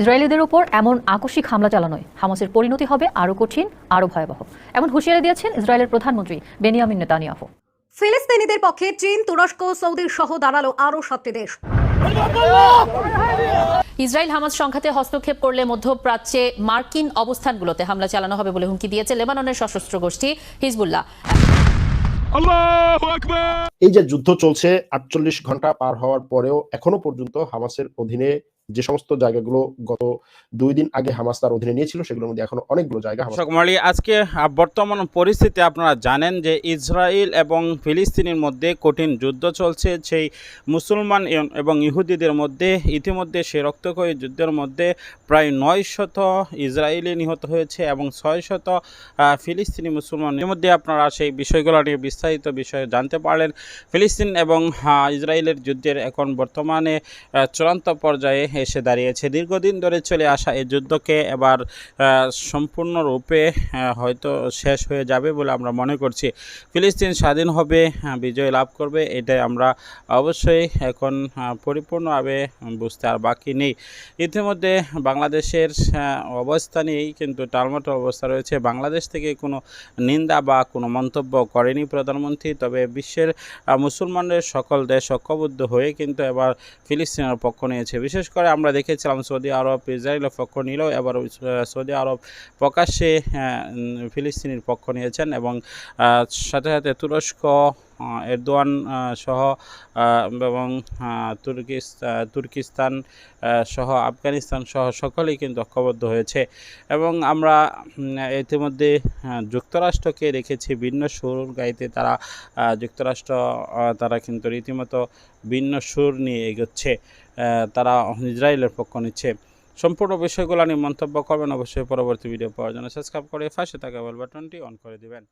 ইসরায়েলিদের উপর এমন আকস্মিক হামলা চালানোয় হামাসের পরিণতি হবে আরও কঠিন আরও ভয়াবহ। এমন হুঁশিয়ারি দিয়েছেন ইসরায়েলের প্রধানমন্ত্রী বেনিয়ামিন নেতানিয়াহু। ফিলিস্তিনিদের পক্ষে চীন তুরস্ক সৌদি সহ দাঁড়াল আরও সাতটি দেশ। ইসরায়েল হামাস সংঘাতে হস্তক্ষেপ করলে মধ্যপ্রাচ্যে মার্কিন অবস্থানগুলোতে হামলা চালানো হবে বলে হুমকি দিয়েছে লেবাননের সশস্ত্র গোষ্ঠী হিজবুল্লাহ। এই যে যুদ্ধ চলছে আটচল্লিশ ঘণ্টা পার হওয়ার পরেও এখনও পর্যন্ত হামাসের অধীনে যে সমস্ত জায়গাগুলো গত দুই দিন আগে হামাস তার অধীনে নিয়েছিল, সেগুলোর মধ্যে এখনও অনেকগুলো জায়গা দর্শক আজকে বর্তমান পরিস্থিতি আপনারা জানেন যে ইসরায়েল এবং ফিলিস্তিনের মধ্যে কঠিন যুদ্ধ চলছে। সেই মুসলমান এবং ইহুদিদের মধ্যে, ইতিমধ্যে সেই রক্তক্ষয়ী যুদ্ধের মধ্যে প্রায় নয় শত ইসরায়েলি নিহত হয়েছে এবং ছয় শত ফিলিস্তিনি মুসলমান এর মধ্যে আপনারা সেই বিষয়গুলো নিয়ে বিস্তারিত বিষয়ে জানতে পারলেন। ফিলিস্তিন এবং ইসরায়েলের যুদ্ধের এখন বর্তমানে চূড়ান্ত পর্যায়ে এসে দাঁড়িয়েছে। দীর্ঘদিন ধরে চলে আসা এই যুদ্ধকে এবার সম্পূর্ণরূপে হয়তো শেষ হয়ে যাবে বলে আমরা মনে করছি। ফিলিস্তিন স্বাধীন হবে বিজয় লাভ করবে, এটাই আমরা অবশ্যই এখন পরিপূর্ণভাবে বুঝতে আর বাকি নেই। ইতিমধ্যে বাংলাদেশের অবস্থা অবস্থানেই কিন্তু টালমাটো অবস্থা রয়েছে। বাংলাদেশ থেকে কোনো নিন্দা বা কোনো মন্তব্য করেনি প্রধানমন্ত্রী, তবে বিশ্বের মুসলমানদের সকল দেশ ঐক্যবদ্ধ হয়ে কিন্তু এবার ফিলিস্তিনের পক্ষ নিয়েছে। বিশেষ করে আমরা দেখেছিলাম সৌদি আরব, ইসরায়েলের পক্ষ নিল এবার সৌদি আরব প্রকাশ্যে ফিলিস্তিনির পক্ষ নিয়েছেন এবং সাথে সাথে তুরস্ক এরদোয়ান সহ এবং তুর্কিস তুর্কিস্তান সহ, আফগানিস্তান সহ সকলেই কিন্তু ঐক্যবদ্ধ হয়েছে। এবং আমরা ইতিমধ্যে যুক্তরাষ্ট্রকে রেখেছি ভিন্ন সুর গাইতে। তারা যুক্তরাষ্ট্র তারা কিন্তু রীতিমতো ভিন্ন সুর নিয়ে এগোচ্ছে তারা ইসরায়েলের পক্ষ নিচ্ছে। সম্পূর্ণ বিষয়গুলো নিয়ে মন্তব্য করবেন, অবশ্যই পরবর্তী ভিডিও পাওয়ার জন্য সাবস্ক্রাইব করে পাশে থাকা বেল বাটনটি অন করে দিবেন।